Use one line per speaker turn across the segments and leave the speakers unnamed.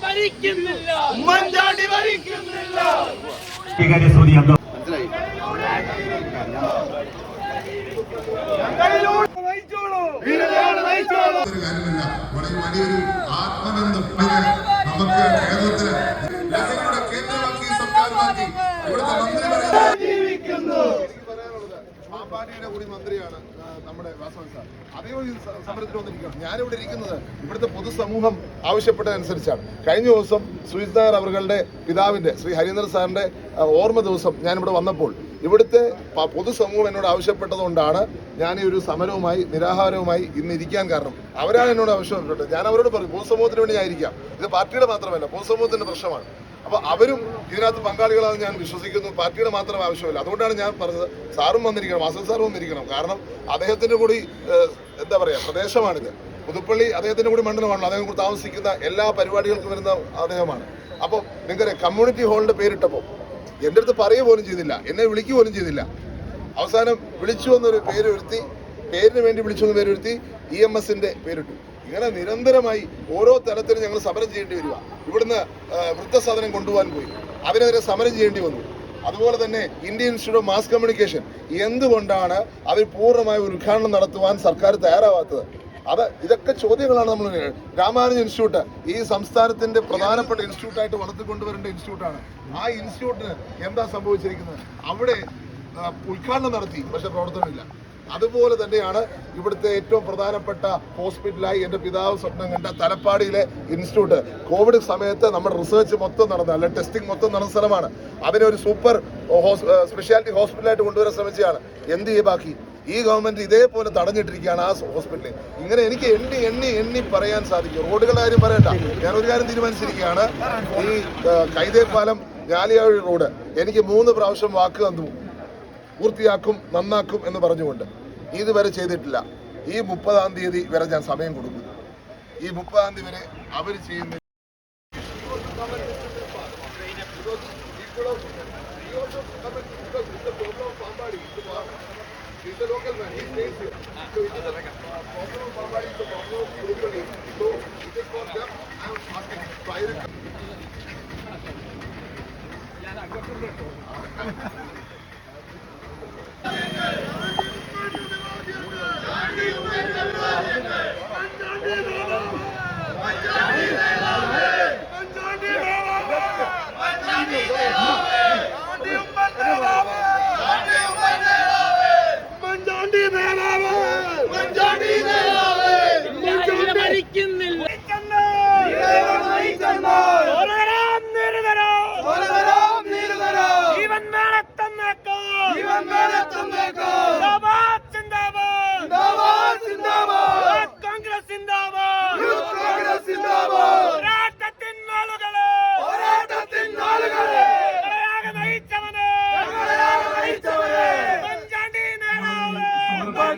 ഭരിക്കുന്നില്ല
ഉമ്മൻചാണ്ടി ഭരിക്കുന്നില്ല വീരതയാണ് നയിച്ചോളൂ
ഒരു കാര്യമല്ല. വളരെ വലിയൊരു ആത്മബന്ധം. നമുക്ക് കേരളത്തിന് കേന്ദ്രമാക്കി സർക്കാരുമാക്കി ഇവിടുത്തെ
മന്ത്രി
പാമ്പാടിയുടെ കൂടി മന്ത്രിയാണ് നമ്മുടെ വാസവൻ സാർ. അതേപോലെ സമരത്തിൽ വന്നിരിക്കുകയാണ്. ഞാനിവിടെ ഇരിക്കുന്നത് ഇവിടുത്തെ പൊതുസമൂഹം ആവശ്യപ്പെട്ടതനുസരിച്ചാണ്. കഴിഞ്ഞ ദിവസം സുജിത് നായർ അവരുടെ പിതാവിന്റെ ശ്രീ ഹരീന്ദ്ര സാറിന്റെ ഓർമ്മ ദിവസം ഞാനിവിടെ വന്നപ്പോൾ ഇവിടുത്തെ പൊതുസമൂഹം എന്നോട് ആവശ്യപ്പെട്ടതുകൊണ്ടാണ് ഞാൻ ഈ ഒരു സമരവുമായി നിരാഹാരവുമായി ഇന്ന് ഇരിക്കാൻ കാരണം. അവരാണ് എന്നോട് ആവശ്യപ്പെട്ടത്. ഞാൻ അവരോട് പറയും പൊതുസമൂഹത്തിന് വേണ്ടി ഞാൻ ഇരിക്കാം. ഇത് പാർട്ടിയുടെ മാത്രമല്ല പൊതുസമൂഹത്തിന്റെ പ്രശ്നമാണ്. അപ്പൊ അവരും ഇതിനകത്ത് പങ്കാളികളാണെന്ന് ഞാൻ വിശ്വസിക്കുന്നു. പാർട്ടിയുടെ മാത്രം ആവശ്യമില്ല. അതുകൊണ്ടാണ് ഞാൻ പറഞ്ഞത്. സാറും വന്നിരിക്കണം. വാസൻ സാറും വന്നിരിക്കണം. കാരണം അദ്ദേഹത്തിന്റെ കൂടി എന്താ പറയാ പ്രദേശമാണിത്. പുതുപ്പള്ളി അദ്ദേഹത്തിന്റെ കൂടി മണ്ഡലമാണല്ലോ. അദ്ദേഹം കൂടി താമസിക്കുന്ന എല്ലാ പരിപാടികൾക്കും വരുന്ന അദ്ദേഹമാണ്. അപ്പോൾ നിങ്ങൾക്കറിയാം കമ്മ്യൂണിറ്റി ഹാളിന്റെ പേരിട്ടപ്പോൾ എന്റെ അടുത്ത് പറയുക പോലും ചെയ്തില്ല. എന്നെ വിളിക്കുക പോലും ചെയ്തില്ല. അവസാനം വിളിച്ചു എന്നൊരു പേര് വരുത്തി പേരിന് വേണ്ടി വിളിച്ചു എന്ന് പേര് ഇ എം എസിന്റെ പേരിട്ടു. ഇങ്ങനെ നിരന്തരമായി ഓരോ തലത്തിലും ഞങ്ങൾ സമരം ചെയ്യേണ്ടി വരിക. ഇവിടുന്ന് വൃദ്ധസാധനം കൊണ്ടുപോകാൻ പോയി. അവരെതിരെ സമരം ചെയ്യേണ്ടി വന്നു. അതുപോലെ തന്നെ Indian institute of mass communication എന്തുകൊണ്ടാണ് അവർ പൂർണമായ ഉദ്ഘാടനം നടത്തുവാൻ സർക്കാർ തയ്യാറാവാത്തത്? അത് ഇതൊക്കെ ചോദ്യങ്ങളാണ് നമ്മൾ രാമാനുജ ഇൻസ്റ്റിറ്റ്യൂട്ട് ഈ സംസ്ഥാനത്തിന്റെ പ്രധാനപ്പെട്ട ഇൻസ്റ്റിറ്റ്യൂട്ട് ആയിട്ട് വളർത്തിക്കൊണ്ടുവരേണ്ട ഇൻസ്റ്റിറ്റ്യൂട്ടാണ്. ആ ഇൻസ്റ്റിറ്റ്യൂട്ടിന് എന്താ സംഭവിച്ചിരിക്കുന്നത്? അവിടെ ഉദ്ഘാടനം നടത്തി പക്ഷെ പ്രവർത്തനമില്ല. അതുപോലെ തന്നെയാണ് ഇവിടുത്തെ ഏറ്റവും പ്രധാനപ്പെട്ട ഹോസ്പിറ്റലായി എന്റെ പിതാവ് സ്വപ്നം കണ്ട തലപ്പാടിയിലെ ഇൻസ്റ്റിറ്റ്യൂട്ട്. കോവിഡ് സമയത്ത് നമ്മുടെ റിസർച്ച് മൊത്തം നടന്ന അല്ലെ ടെസ്റ്റിംഗ് മൊത്തം നടന്ന സ്ഥലമാണ്. അതിനെ ഒരു സൂപ്പർ സ്പെഷ്യാലിറ്റി ഹോസ്പിറ്റലായിട്ട് കൊണ്ടുവരാൻ ശ്രമിച്ചതാണ് എന്ത് ചെയ്യ ബാക്കി? ഈ ഗവൺമെന്റ് ഇതേപോലെ തടഞ്ഞിട്ടിരിക്കുകയാണ് ആ ഹോസ്പിറ്റലിൽ. ഇങ്ങനെ എനിക്ക് എണ്ണി എണ്ണി എണ്ണി പറയാൻ സാധിക്കും. റോഡുകളുടെ കാര്യം പറയണ്ട. ഞാൻ ഒരു കാര്യം തീരുമാനിച്ചിരിക്കുകയാണ്. ഈ കൈതേപ്പാലം ഞാലിയാവഴി റോഡ്. എനിക്ക് മൂന്ന് പ്രാവശ്യം വാക്ക് തന്നു. പൂർത്തിയാക്കും നന്നാക്കും എന്ന് പറഞ്ഞുകൊണ്ട്. ഇതുവരെ ചെയ്തിട്ടില്ല. ഈ മുപ്പതാം തീയതി വരെ ഞാൻ സമയം കൊടുക്കുന്നു ഈ മുപ്പതാം തീയതി വരെ അവർ ചെയ്യുന്ന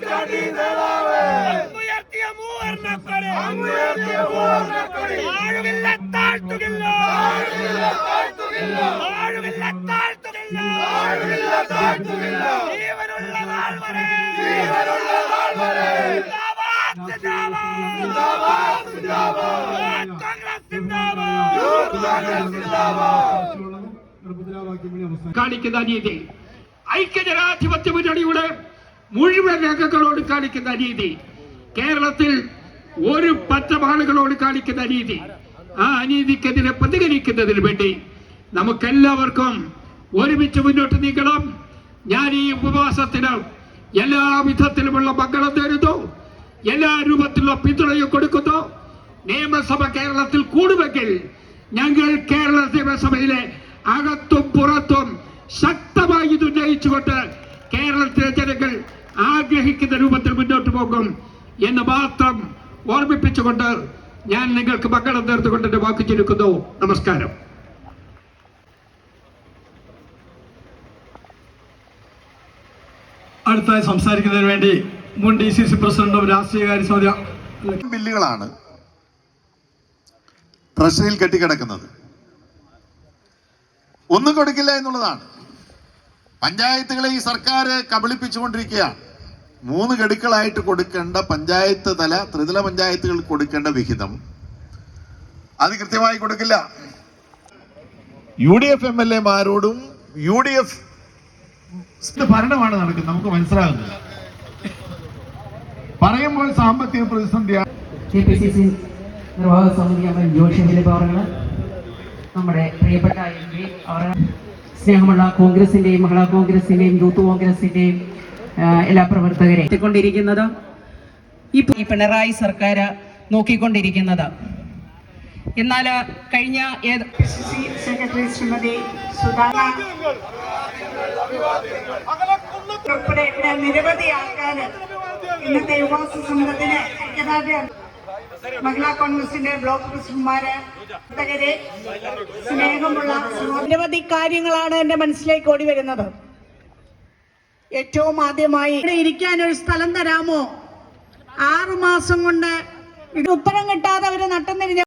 ഉമ്മൻചാണ്ടി നേതാവ് അങ്ങുയർത്തിയ മൂവർണക്കൊടി. അങ്ങുയർത്തിയ മൂവർണക്കൊടി. ആഴുകില്ല താഴ്ത്തുകില്ല. ആഴുകില്ല താഴ്ത്തുകില്ല. ആഴുകില്ല താഴ്ത്തുകില്ല. ആഴുകില്ല താഴ്ത്തുകില്ല. ജീവനുള്ള നാൾ വരെ. ജീവനുള്ള നാൾ വരെ.
കാണിക്കുന്ന നീതി ഐക്യജനാധിപത്യ മുന്നണിയുടെ മുഴുവൻ രംഗങ്ങളോട് കാണിക്കുന്ന അനീതി കേരളത്തിൽ ഒരു പറ്റം ആളുകളോട് കാണിക്കുന്ന അനീതി ആ അനീതിക്കെതിരെ പ്രതികരിക്കുന്നതിന് വേണ്ടി നമുക്കെല്ലാവർക്കും ഒരുമിച്ച് മുന്നോട്ട് നീങ്ങണം. ഞാൻ ഈ ഉപവാസത്തിന് എല്ലാ വിധത്തിലുമുള്ള മംഗളം തരുന്നു എല്ലാ രൂപത്തിലുള്ള പിന്തുണയും കൊടുക്കുന്നു. നിയമസഭ കേരളത്തിൽ കൂടുമെങ്കിൽ ഞങ്ങൾ കേരള നിയമസഭയിലെ അകത്തും പുറത്തും ശക്തമായി ഇത് ഉന്നയിച്ചുകൊണ്ട് കേരളത്തിലെ ജനങ്ങൾ ആഗ്രഹിക്കുന്ന രൂപത്തിൽ മുന്നോട്ട് പോകും എന്ന് മാത്രം ഓർമ്മിപ്പിച്ചുകൊണ്ട് ഞാൻ നിങ്ങൾക്ക് മക്കളെ നേർത്തുകൊണ്ട് എന്റെ വാക്ക് ചുരുക്കുന്നു. നമസ്കാരം.
അടുത്തായി സംസാരിക്കുന്നതിന് വേണ്ടി മുൻ ഡി സി സി പ്രസിഡന്റും രാഷ്ട്രീയകാര്യ സമിതി
ബില്ലുകളാണ് ട്രഷറിയിൽ കെട്ടിക്കിടക്കുന്നത്. ഒന്നും കൊടുക്കില്ല എന്നുള്ളതാണ്. പഞ്ചായത്തുകളെ ഈ സർക്കാർ കബളിപ്പിച്ചുകൊണ്ടിരിക്കുകയാണ്. മൂന്ന് ഗഡുക്കളായിട്ട് കൊടുക്കേണ്ട പഞ്ചായത്ത് തല ത്രിതല പഞ്ചായത്തുകൾ കൊടുക്കേണ്ട വിഹിതം. അത് കൃത്യമായി കൊടുക്കില്ല. U D F M L എമാരോടും U D F
ഭരണമാണ് നടക്കുന്നത്. നമുക്ക് മനസ്സിലാകുന്നത് പറയുമ്പോൾ സാമ്പത്തിക പ്രതിസന്ധിയാണ്
കെ പി സി സി നിർവാഹക സമിതി അംഗം ജോഷി ഫിലിപ്പ് അവർ നമ്മുടെ പ്രിയപ്പെട്ട എം പി അവർ സ്നേഹമുള്ള കോൺഗ്രസിന്റെയും മഹിളാ കോൺഗ്രസിന്റെയും യൂത്ത് കോൺഗ്രസിന്റെയും എല്ലാ പ്രവർത്തകരെ എത്തിക്കൊണ്ടിരിക്കുന്നത് ഈ ഈ പിണറായി സർക്കാർ നോക്കിക്കൊണ്ടിരിക്കുന്നത്. എന്നാൽ കഴിഞ്ഞ ഏത്
സെക്രട്ടറി ശ്രീമതി സുധാരണ ഉൾപ്പെടെ ഇവിടെ നിരവധി ആൾക്കാർ ഇന്നത്തെ യുവാസ സമരത്തിന് ഐക്യദാർഢ്യം. മഹിളാ കോൺഗ്രസിന്റെ ബ്ലോക്ക് പ്രസിഡന്റുമാര് പ്രവർത്തകരെ സ്നേഹമുള്ള നിരവധി കാര്യങ്ങളാണ് എന്റെ മനസ്സിലേക്ക് ഓടി വരുന്നത്. ഏറ്റവും ആദ്യമായി ഇവിടെ ഇരിക്കാൻ ഒരു സ്ഥലം തരാമോ? ആറുമാസം കൊണ്ട് ഉത്തരം കിട്ടാതെ അവർ നട്ടം